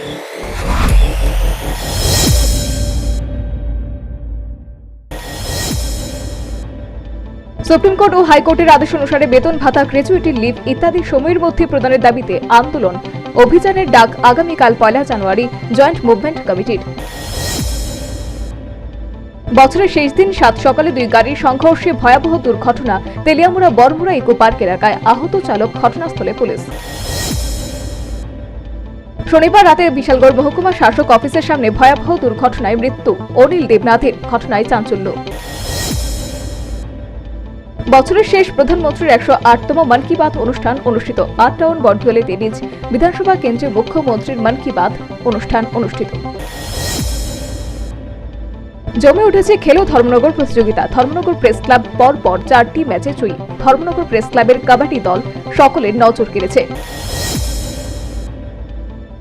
Supreme court ও হাইকোর্টের আদেশ অনুসারে বেতন, ভাতা, গ্র্যাচুইটি, লিভ ইত্যাদি সময়ের মধ্যে প্রদানের দাবিতে আন্দোলন। অভিযানের ডাক আগামীকাল পয়লা জানুয়ারি জয়েন্ট মুভমেন্ট কমিটির। বছরের শেষ দিন সাত সকালে দুই গাড়ির সংঘর্ষে ভয়াবহ দুর্ঘটনা তেলিয়ামুড়া বরমুড়া ইকো পার্ক এলাকায় আহত চালক, ঘটনাস্থলে পুলিশ। শনিবার রাতে বিশালগড় মহকুমা শাসক অফিসের সামনে ভয়াবহ দুর্ঘটনায় মৃত্যু অনিল দেবনাথের ঘটনায় চাঞ্চল্য। বছরের শেষ প্রধানমন্ত্রীর একশো আটতম মন কি বাত অনুষ্ঠান অনুষ্ঠিত। আট টাউন বর্ধিওয়ালিতে নিজ বিধানসভা কেন্দ্রের মুখ্যমন্ত্রীর মন কি বাত অনুষ্ঠান অনুষ্ঠিত। জমে উঠেছে খেলো ধর্মনগর প্রতিযোগিতা। ধর্মনগর প্রেস ক্লাব পর পর চারটি ম্যাচে জয়ী ধর্মনগর প্রেস ক্লাবের কাবাডি দল সকলের নজর কেড়েছে।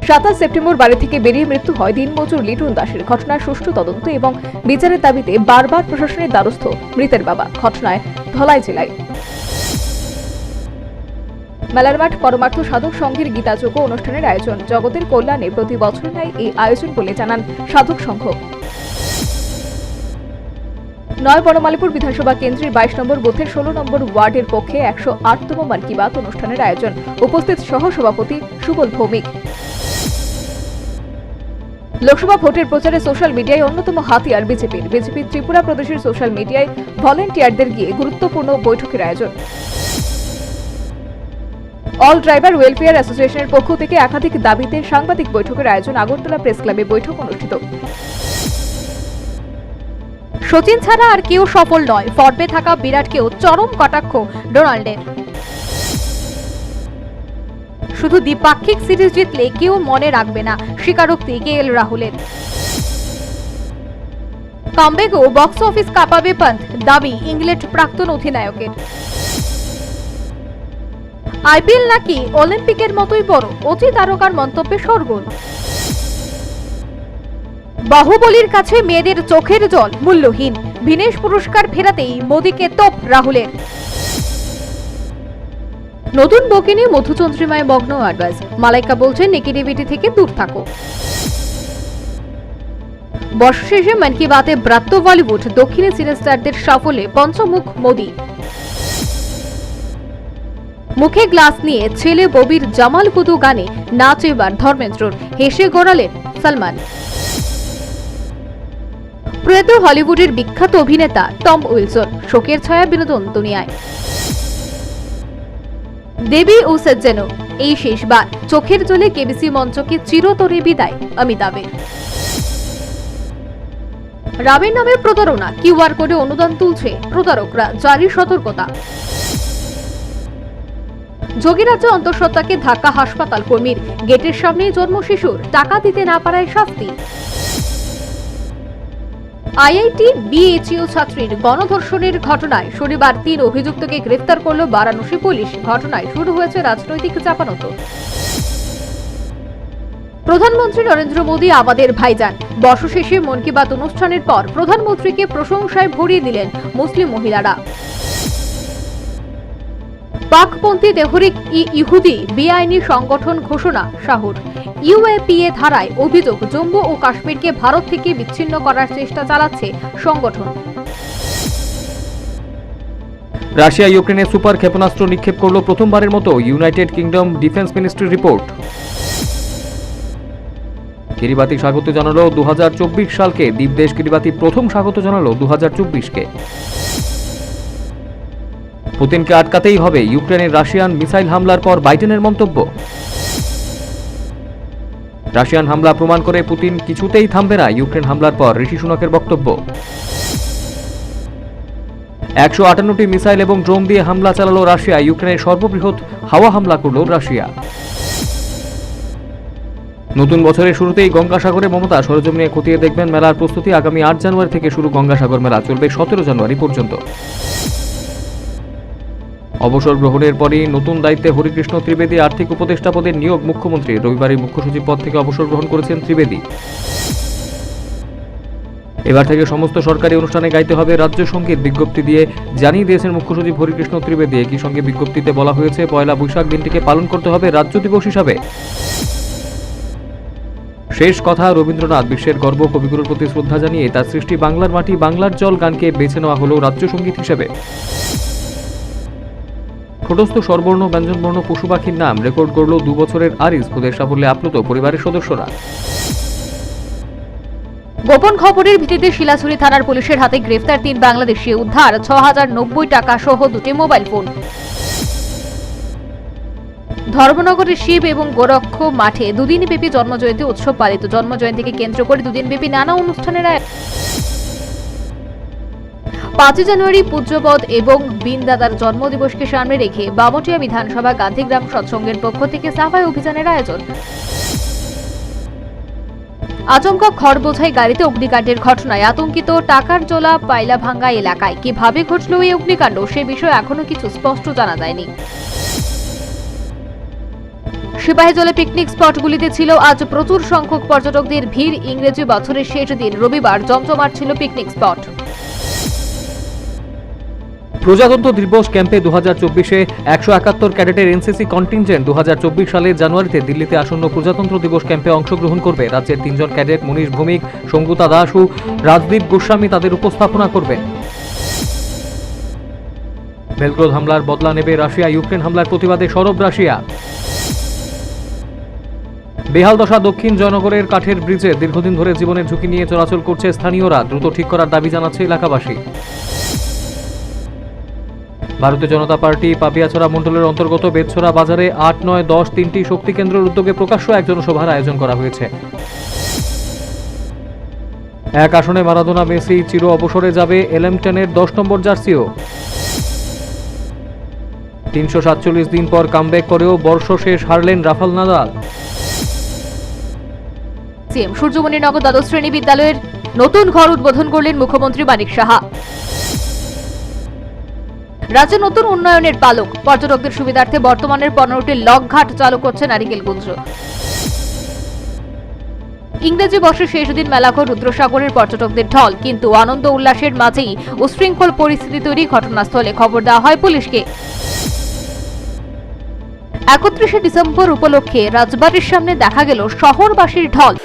সাতাশ সেপ্টেম্বর বাড়ি থেকে বেরিয়ে মৃত্যু হয় দিনমজুর লিটন দাসের। ঘটনার সুষ্ঠু তদন্ত এবং বিচারের দাবিতে বারবার প্রশাসনের দ্বারস্থ মৃতের বাবা। ঘটনায় ধলাই জেলায়। মেলার মাঠ পরমার্থ সাধক সংঘের গীতাযোগ্য অনুষ্ঠানের আয়োজন। জগতের কল্যাণে প্রতি বছর ন্যায় এই আয়োজন বলে জানান সাধক সংঘ। নয় বনমালীপুর বিধানসভা কেন্দ্রের বাইশ নম্বর বুথের ষোলো নম্বর ওয়ার্ডের পক্ষে একশো আটতম মন কি বাত অনুষ্ঠানের আয়োজন। উপস্থিত সহ সভাপতি সুবল ভৌমিক। লোকসভা ভোটের প্রচারে সোশ্যাল মিডিয়ায় অন্যতম হাতিয়ার বিজেপির। বিজেপি ত্রিপুরা প্রদেশের সোশ্যাল মিডিয়ায় ভলেন্টিয়ারদের গিয়ে গুরুত্বপূর্ণ বৈঠকের আয়োজন। অল ড্রাইভার ওয়েলফেয়ার অ্যাসোসিয়েশনের পক্ষ থেকে একাধিক দাবিতে সাংবাদিক বৈঠকের আয়োজন আগরতলা প্রেস ক্লাবে বৈঠক অনুষ্ঠিত। সচিন ছাড়া আর কেউ সফল নয়। ফর্মে থাকা বিরাটকেও চরম কটাক্ষ ডোনাল্ডের। শুধু দ্বিপাক্ষিক সিরিজ জিতলে কেউ মনে রাখবে না স্বীকারোক্তি কে এল রাহুলের। কামবেগও বক্স অফিস কাঁপাবে পন্থ, দাবি ইংল্যান্ড প্রাক্তন অধিনায়কের। আইপিএল নাকি অলিম্পিকের মতোই বড় অতি তারকার মন্তব্যে সরগোল বাহুবলীর কাছে মেয়েদের চোখের জল, মূল্যহীন। ভিনেশ পুরস্কার ফেরাতেই মোদীকে তোপ রাহুলের। নতুন বকিনি মধুচন্দ্রিমায় মগ্ন অ্যাডভাইস মালাইকা বলছেন নেগেটিভিটি থেকে দূর থাকো। বর্ষশেষে মন কি বাতে ব্রাত্য বলিউড, দক্ষিণী সিনেস্টারদের সাফল্যে পঞ্চমুখ মোদি। মুখে গ্লাস নিয়ে ছেলে ববির জামাল কুতু গানে নাচ এবার ধর্মেন্দ্রর। হেসে গড়ালেন সালমান। প্রয়াত হলিউডের বিখ্যাত অভিনেতা টম উইলসন, শোকের ছায়া বিনোদন দুনিয়ায়। দেবী ও সজ্জনো এই শেষবার চোখের জলে কেবিসি মঞ্চকে চিরতরে বিদায়, অমিতাভের। রাবের নামে প্রতারণা কিউআর কোডে অনুদান তুলছে প্রতারকরা, জারি সতর্কতা। যোগীরাজ্য অন্তঃসত্ত্বাকে ধাক্কা হাসপাতাল কর্মীর গেটের সামনে জন্ম শিশুর, টাকা দিতে না পারায় শাস্তি। আইআইটি, বিএইচইউ ছাত্রীর গণধর্ষণের ঘটনায় শনিবার তিন অভিযুক্তকে গ্রেফতার করল বারাণসী পুলিশ। ঘটনায় শুরু হয়েছে রাজনৈতিক চাপানত। প্রধানমন্ত্রী নরেন্দ্র মোদী, আমাদের ভাইজান। বর্ষশেষে মন কি বাত অনুষ্ঠানের পর প্রধানমন্ত্রীকে প্রশংসায় ভরিয়ে দিলেন মুসলিম মহিলারা। পাকপন্থী তেহরিক ই ইহুদি, বেআইনি সংগঠন ঘোষণা, শাহুর। ইউএপিএ ধারায় অভিযোগ, জম্মু ও কাশ্মীরকে ভারত থেকে বিচ্ছিন্ন করার চেষ্টা চালাচ্ছে সংগঠন। রাশিয়া ইউক্রেনে সুপার ক্ষেপণাস্ত্র নিক্ষেপ করল প্রথমবারের মতো ইউনাইটেড কিংডম ডিফেন্স মিনিস্ট্রির রিপোর্ট। কিরিবাতি স্বাগত জানালো দু সালকে। দ্বীপদেশ কিরিবাতি প্রথম স্বাগত জানালো দু কে পুতিনকে আটকাতেই হবে ইউক্রেনের রাশিয়ান মিসাইল হামলার পর বাইডেনের মন্তব্য। রাশিয়ান হামলা প্রমাণ করে পুতিন কিছুতেই থামবে না। ইউক্রেন হামলার পর ঋষি সুনকের বক্তব্য। একশো আটান্নটি মিসাইল এবং ড্রোন দিয়ে হামলা চালালো রাশিয়া। ইউক্রেনের সর্ববৃহৎ হাওয়া হামলা করল রাশিয়া। নতুন বছরের শুরুতেই গঙ্গাসাগরে মমতা, সরজমিনে খতিয়ে দেখবেন মেলার প্রস্তুতি আগামী আট জানুয়ারি থেকে শুরু গঙ্গাসাগর মেলা। চলবে সতেরো জানুয়ারি পর্যন্ত। অবসর গ্রহণের পরই নতুন দায়িত্বে হরিকৃষ্ণ ত্রিবেদী আর্থিক উপদেষ্টা পদের নিয়োগ মুখ্যমন্ত্রী। রবিবারই মুখ্য সচিব পদ থেকে অবসর গ্রহণ করেছেন ত্রিবেদী। এবার থেকে সমস্ত সরকারি অনুষ্ঠানে গাইতে হবে রাজ্য সংগীত বিজ্ঞপ্তি দিয়ে জানিয়ে দিয়েছেন মুখ্য সচিব হরিকৃষ্ণ ত্রিবেদী। একই সঙ্গে বিজ্ঞপ্তিতে বলা হয়েছে, পয়লা বৈশাখ দিনটিকে পালন করতে হবে রাজ্য দিবস হিসাবে। শেষ কথা, রবীন্দ্রনাথ বিশ্বের গর্ব, কবিগুরুর প্রতি শ্রদ্ধা জানিয়ে তার সৃষ্টি বাংলার মাটি, বাংলার জল গানকে বেছে নেওয়া হলো রাজ্য সংগীত হিসেবে। ঠোঁটস্থ স্বরবর্ণ, ব্যঞ্জনবর্ণ, পশু পাখির নাম রেকর্ড করল দু বছরের আরিস খুদের সাফল্যে আপ্লুত পরিবারের সদস্যরা। গোপন খবরের ভিত্তিতে শিলাছড়ি থানার পুলিশের হাতে গ্রেফতার তিন বাংলাদেশি উদ্ধার ছ হাজার নব্বই টাকা সহ দুটি মোবাইল ফোন। ধর্মনগরের শিব এবং গোরক্ষ মাঠে দুদিন ব্যাপী জন্মজয়ন্তী উৎসব পালিত। জন্মজয়ন্তীকে কেন্দ্র করে দুদিন ব্যাপী নানা অনুষ্ঠানের পাঁচই জানুয়ারি পূজ্যপদ এবং বিনদাদার জন্মদিবসকে সামনে রেখে বামটিয়া বিধানসভা গান্ধীগ্রাম সৎসঙ্গের পক্ষ থেকে সাফাই অভিযানের আয়োজন। আচমকা খড় বোঝাই গাড়িতে অগ্নিকাণ্ডের ঘটনায় আতঙ্কিত টাকার জোলা পাইলাভাঙ্গা এলাকায়। কীভাবে ঘটল এই অগ্নিকাণ্ড সে বিষয়ে এখনও কিছু স্পষ্ট জানা যায়নি। সিপাহীজলে পিকনিক স্পটগুলিতে ছিল আজ প্রচুর সংখ্যক পর্যটকদের ভিড়। ইংরেজি বছরের শেষ দিন রবিবার জমজমাট ছিল পিকনিক স্পট। প্রজাতন্ত্র দিবস ক্যাম্পে দু হাজার চব্বিশে একশো একাত্তর ক্যাডেটের এনসিসি কন্টিনজেন্ট দু হাজার চব্বিশ সালের জানুয়ারিতে দিল্লিতে আসন্ন প্রজাতন্ত্র দিবস ক্যাম্পে অংশগ্রহণ করবে রাজ্যের তিনজন ক্যাডেট মনীষ ভৌমিক, সঙ্গুতা দাস ও রাজদীপ গোস্বামী তাদের উপস্থাপনা করবেন। বেলগ্রোদ হামলার বদলা নেবে রাশিয়া, ইউক্রেন হামলার প্রতিবাদে সরব রাশিয়া। বেহাল দশা দক্ষিণ জয়নগরের কাঠের ব্রিজে দীর্ঘদিন ধরে জীবনের ঝুঁকি নিয়ে চলাচল করছে স্থানীয়রা, দ্রুত ঠিক করার দাবি জানাচ্ছে এলাকাবাসী। ভারতীয় জনতা পার্টি পাপিয়াছড়া মণ্ডলের অন্তর্গত বেদছড়া বাজারে আট, নয়, দশ তিনটি শক্তি কেন্দ্রের উদ্যোগে প্রকাশ্য এক জনসভার আয়োজন করা হয়েছে। এক আসনে মারাদোনা, মেসি চির অবসরে যাবে এলেমটেনের দশ নম্বর জার্সিও। তিনশো সাতচল্লিশ দিন পর কামব্যাক করেও বর্ষ শেষ হারলেন রাফাল নাদাল। সিএম সূর্যমণিনগর দ্বাদশ শ্রেণি বিদ্যালয়ের নতুন ঘর উদ্বোধন করলেন মুখ্যমন্ত্রী মানিক সাহা। রাজ্যে নতুন উন্নয়নের পালক। পর্যটকদের সুবিধার্থে বর্তমানের পনেরোটি লক ঘাট চালু করছে নারিকেলগঞ্জ ইংরেজি বর্ষের শেষ দিন মেলাঘর রুদ্রসাগরের পর্যটকদের ঢল, কিন্তু আনন্দ উল্লাসের মাঝেই উশৃঙ্খল পরিস্থিতি তৈরি ঘটনাস্থলে খবর দেওয়া হয় পুলিশকে। একত্রিশে ডিসেম্বর উপলক্ষে রাজবাড়ির সামনে দেখা গেল শহরবাসীর ঢল।